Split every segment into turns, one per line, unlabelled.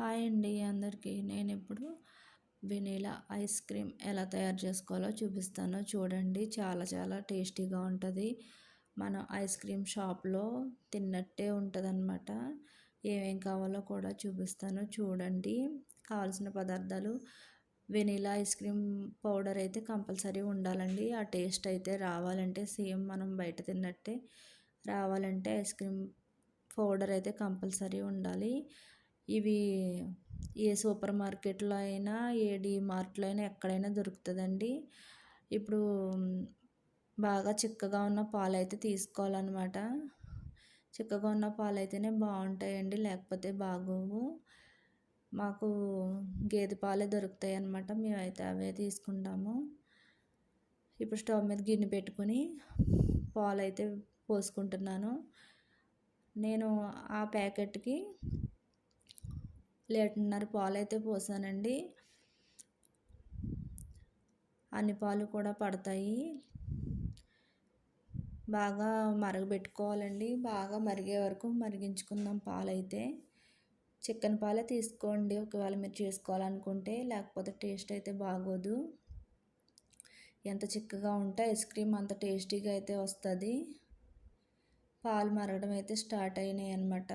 Hi అండి అందరికీ. నేను ఇప్పుడు వెనీలా ఐస్ క్రీమ్ ఎలా తయారు చేసుకోవాలో చూపిస్తాను. చూడండి చాలా చాలా టేస్టీగా ఉంటుంది. మనం ఐస్ క్రీమ్ షాప్లో తిన్నట్టే ఉంటుందన్నమాట. ఏమేం కావాలో కూడా చూపిస్తాను. చూడండి కావాల్సిన పదార్థాలు. వెనీలా ఐస్ క్రీమ్ పౌడర్ అయితే కంపల్సరీ ఉండాలండి. ఆ టేస్ట్ అయితే రావాలంటే సేమ్ మనం బయట తిన్నట్టే రావాలంటే ఐస్ క్రీమ్ పౌడర్ అయితే కంపల్సరీ ఉండాలి. ఇవి ఏ సూపర్ మార్కెట్లో అయినా ఏ మార్ట్లో అయినా ఎక్కడైనా దొరుకుతుందండి. ఇప్పుడు బాగా చిక్కగా ఉన్న పాలు అయితే తీసుకోవాలన్నమాట. చిక్కగా ఉన్న పాలు అయితేనే బాగుంటాయండి లేకపోతే బాగోవు. మాకు గేదె పాలే దొరుకుతాయి అన్నమాట మేమైతే అవే తీసుకుంటాము. ఇప్పుడు స్టవ్ మీద గిన్నె పెట్టుకుని పాలు అయితే పోసుకుంటున్నాను. నేను ఆ ప్యాకెట్కి లీటర్న్నర పాలు అయితే పోసానండి. అన్ని పాలు కూడా పడతాయి. బాగా మరగబెట్టుకోవాలండి. బాగా మరిగే వరకు మరిగించుకుందాం పాలైతే. చికెన్ పాలే తీసుకోండి. ఒకవేళ మీరు చేసుకోవాలనుకుంటే లేకపోతే టేస్ట్ అయితే బాగోదు. ఎంత చిక్కగా ఉంటే ఐస్ క్రీమ్ అంత టేస్టీగా అయితే వస్తుంది. పాలు మరగడం అయితే స్టార్ట్ అయినాయి అన్నమాట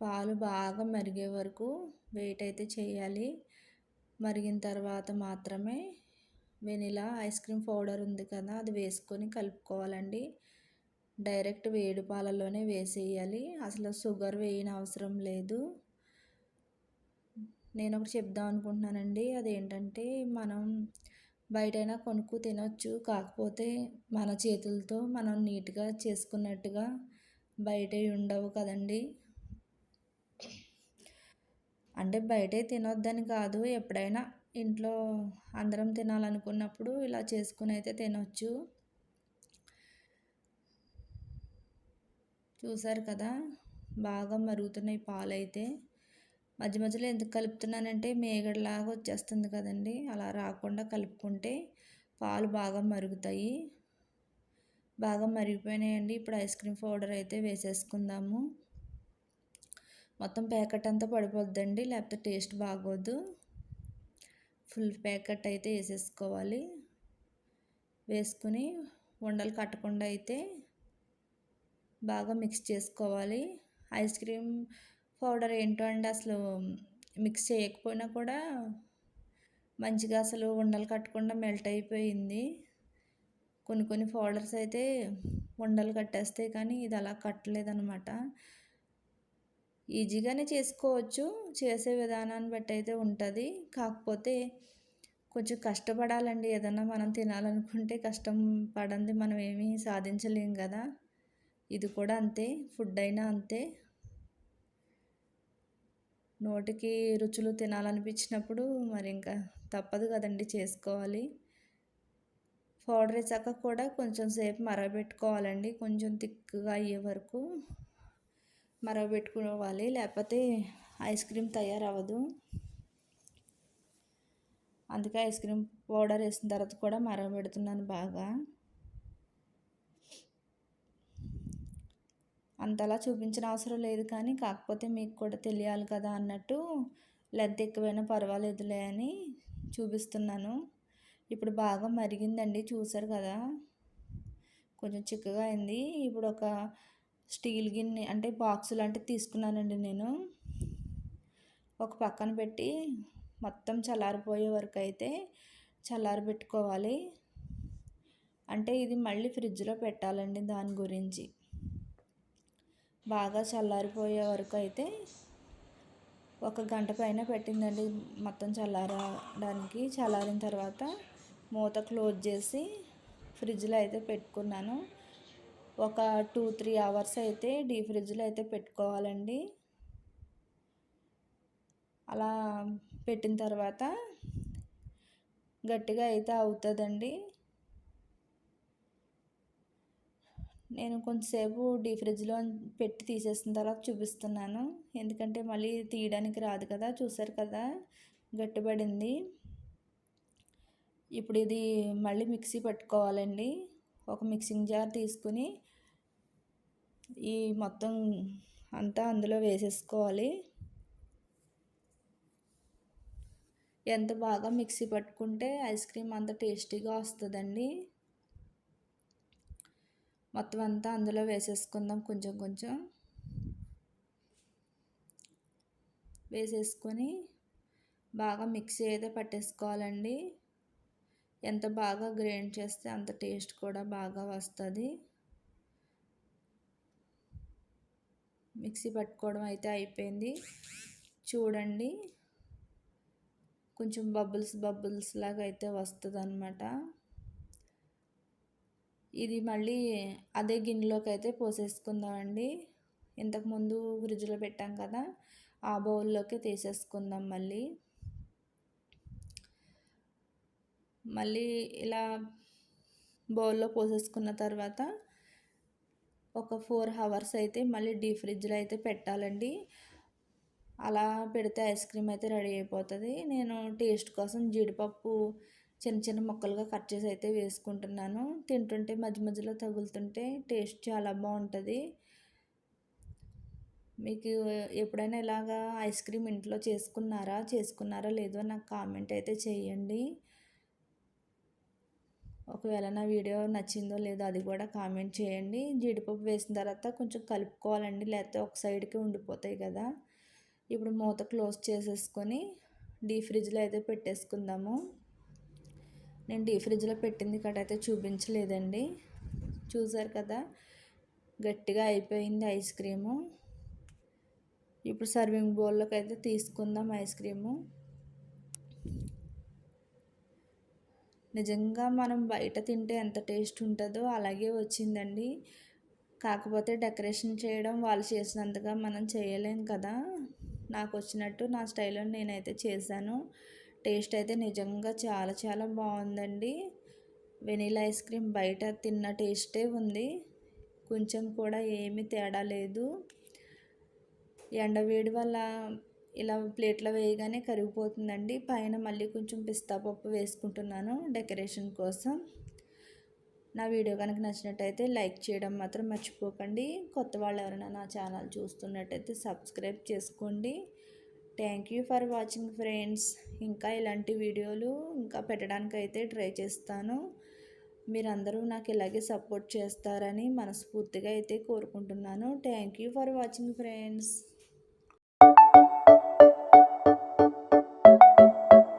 పాలు బాగా మరిగే వరకు వెయిట్ అయితే చేయాలి. మరిగిన తర్వాత మాత్రమే వెనిలా ఐస్ క్రీమ్ పౌడర్ ఉంది కదా అది వేసుకొని కలుపుకోవాలండి. డైరెక్ట్ వేడి పాలలోనే వేసేయాలి. అసలు షుగర్ వేయని అవసరం లేదు. నేను ఒకటి చెప్దాం అనుకుంటున్నానండి. అదేంటంటే మనం బయటైనా కొనుక్కు తినొచ్చు. కాకపోతే మన చేతులతో మనం నీట్గా చేసుకున్నట్టుగా బయట ఉండవు కదండి. అంటే బయటే తినొద్దని కాదు. ఎప్పుడైనా ఇంట్లో అందరం తినాలనుకున్నప్పుడు ఇలా చేసుకుని అయితే తినొచ్చు. చూసారు కదా? బాగా మరుగుతున్నాయి పాలైతే. మధ్య మధ్యలో ఎందుకు కలుపుతున్నానంటే మేగడలాగా వచ్చేస్తుంది కదండి. అలా రాకుండా కలుపుకుంటే పాలు బాగా మరుగుతాయి. బాగా మరిగిపోయినాయండి. ఇప్పుడు ఐస్ క్రీమ్ పౌడర్ అయితే వేసేసుకుందాము. మొత్తం ప్యాకెట్ అంతా పడిపోద్దండి లేకపోతే టేస్ట్ బాగోదు. ఫుల్ ప్యాకెట్ అయితే వేసేసుకోవాలి. వేసుకుని ఉండలు కట్టకుండా అయితే బాగా మిక్స్ చేసుకోవాలి. ఐస్ క్రీమ్ పౌడర్ ఏంటో అండి అసలు మిక్స్ చేయకపోయినా కూడా మంచిగా అసలు ఉండలు కట్టకుండా మెల్ట్ అయిపోయింది. కొన్ని కొన్ని పౌడర్స్ అయితే ఉండలు కట్టేస్తాయి కానీ ఇది అలా కట్టలేదనమాట ఈజీగానే చేసుకోవచ్చు. చేసే విధానాన్ని బట్టి అయితే ఉంటుంది. కాకపోతే కొంచెం కష్టపడాలండి. ఏదన్నా మనం తినాలనుకుంటే కష్టం పడంది మనం ఏమీ సాధించలేం కదా. ఇది కూడా అంతే. ఫుడ్ అయినా అంతే. నోటికి రుచులు తినాలనిపించినప్పుడు మరి ఇంకా తప్పదు కదండి చేసుకోవాలి. పౌడర్ వేసాక కూడా కొంచెం సేపు మరబెట్టుకోవాలండి కొంచెం థిక్గా అయ్యే వరకు మరగబెట్టుకోవాలి లేకపోతే ఐస్ క్రీమ్ తయారవ్వదు. అందుకే ఐస్ క్రీమ్ పౌడర్ వేసిన తర్వాత కూడా మరగబెడుతున్నాను బాగా. అంతలా చూపించిన అవసరం లేదు కానీ కాకపోతే మీకు కూడా తెలియాలి కదా అన్నట్టు లెంత్ ఎక్కువైనా పర్వాలేదులే అని చూపిస్తున్నాను. ఇప్పుడు బాగా మరిగిందండి చూసారు కదా? కొంచెం చిక్కగా అయింది. ఇప్పుడు ఒక స్టీల్ గిన్నె అంటే బాక్స్ లాంటివి తీసుకున్నానండి నేను. ఒక పక్కన పెట్టి మొత్తం చల్లారిపోయే వరకు అయితే చల్లారి పెట్టుకోవాలి. అంటే ఇది మళ్ళీ ఫ్రిడ్జ్లో పెట్టాలండి దాని గురించి. బాగా చల్లారిపోయే వరకు అయితే ఒక గంట పైన పెట్టిందండి మొత్తం చల్లారడానికి. చల్లారిన తర్వాత మూత క్లోజ్ చేసి ఫ్రిడ్జ్లో అయితే పెట్టుకున్నాను. ఒక టూ త్రీ అవర్స్ అయితే డీ ఫ్రిడ్జ్లో అయితే పెట్టుకోవాలండి. అలా పెట్టిన తర్వాత గట్టిగా అయితే అవుతుందండి. నేను కొంతసేపు డీ ఫ్రిడ్జ్లో పెట్టి తీసేసిన తర్వాత చూపిస్తున్నాను. ఎందుకంటే మళ్ళీ తీయడానికి రాదు కదా చూసారు కదా గట్టిపడింది. ఇప్పుడు ఇది మళ్ళీ మిక్సీ పట్టుకోవాలండి. ఒక మిక్సింగ్ జార్ తీసుకుని ఈ మొత్తం అంతా అందులో వేసేసుకోవాలి. ఎంత బాగా మిక్సీ పట్టుకుంటే ఐస్ క్రీమ్ అంత టేస్టీగా వస్తుందండి. మొత్తం అంతా అందులో వేసేసుకుందాం కొంచెం కొంచెం. వేసేసుకొని బాగా మిక్సీ అయితే పట్టేసుకోవాలండి. ఎంత బాగా గ్రైండ్ చేస్తే అంత టేస్ట్ కూడా బాగా వస్తుంది. మిక్సీ పట్టుకోవడం అయితే అయిపోయింది. చూడండి. కొంచెం బబుల్స్ బబుల్స్ లాగా అయితే వస్తుంది అనమాట ఇది మళ్ళీ అదే గిన్నెలోకి అయితే పోసేసుకుందామండి. ఇంతకుముందు ఫ్రిడ్జ్లో పెట్టాం కదా ఆ బౌల్లోకి తీసేసుకుందాం మళ్ళీ. మళ్ళీ ఇలా బౌల్లో పోసేసుకున్న తర్వాత ఒక ఫోర్ అవర్స్ అయితే మళ్ళీ డీప్ ఫ్రిడ్జ్లో అయితే పెట్టాలండి. అలా పెడితే ఐస్ క్రీమ్ అయితే రెడీ అయిపోతుంది. నేను టేస్ట్ కోసం జీడిపప్పు చిన్న చిన్న ముక్కలుగా కట్ చేసి అయితే వేసుకుంటున్నాను. తింటుంటే మధ్య మధ్యలో తగులుతుంటే టేస్ట్ చాలా బాగుంటుంది. మీకు ఎప్పుడైనా ఇలాగా ఐస్ క్రీమ్ ఇంట్లో చేసుకున్నారా చేసుకున్నారా లేదో నాకు కామెంట్ అయితే చేయండి. ఒకవేళ నా వీడియో నచ్చిందో లేదో అది కూడా కామెంట్ చేయండి. జీడిపప్పు వేసిన తర్వాత కొంచెం కలుపుకోవాలండి. లేకపోతే ఒక సైడ్కి ఉండిపోతాయి కదా. ఇప్పుడు మూత క్లోజ్ చేసేసుకొని డీ ఫ్రిడ్జ్లో అయితే పెట్టేసుకుందాము. నేను డీ ఫ్రిడ్జ్లో పెట్టింది కట్ అయితే చూపించలేదండి. చూసారు కదా? గట్టిగా అయిపోయింది ఐస్ క్రీము. ఇప్పుడు సర్వింగ్ బౌల్లోకి అయితే తీసుకుందాం ఐస్ క్రీము. నిజంగా మనం బయట తింటే ఎంత టేస్ట్ ఉంటుందో అలాగే వచ్చిందండి. కాకపోతే డెకరేషన్ చేయడం వాళ్ళు చేసినంతగా మనం చేయలేం కదా. నాకు వచ్చినట్టు నా స్టైల్లో నేనైతే చేశాను. టేస్ట్ అయితే నిజంగా చాలా చాలా బాగుందండి. వెనీలా ఐస్ క్రీమ్ బయట తిన్న టేస్టే ఉంది. కొంచెం కూడా ఏమీ తేడా లేదు. ఎండవేడి వల్ల ఇలా ప్లేట్లో వేయగానే కరిగిపోతుందండి. పైన మళ్ళీ కొంచెం పిస్తా పప్పు వేసుకుంటున్నాను డెకరేషన్ కోసం. నా వీడియో కనుక నచ్చినట్టయితే లైక్ చేయడం మాత్రం మర్చిపోకండి. కొత్త వాళ్ళు ఎవరైనా నా ఛానల్ చూస్తున్నట్టయితే సబ్స్క్రైబ్ చేసుకోండి. Thank you for watching friends. ఇంకా ఇలాంటి వీడియోలు ఇంకా పెట్టడానికి అయితే ట్రై చేస్తాను. మీరందరూ నాకు ఇలాగే సపోర్ట్ చేస్తారని మనస్ఫూర్తిగా అయితే కోరుకుంటున్నాను. Thank you for watching friends.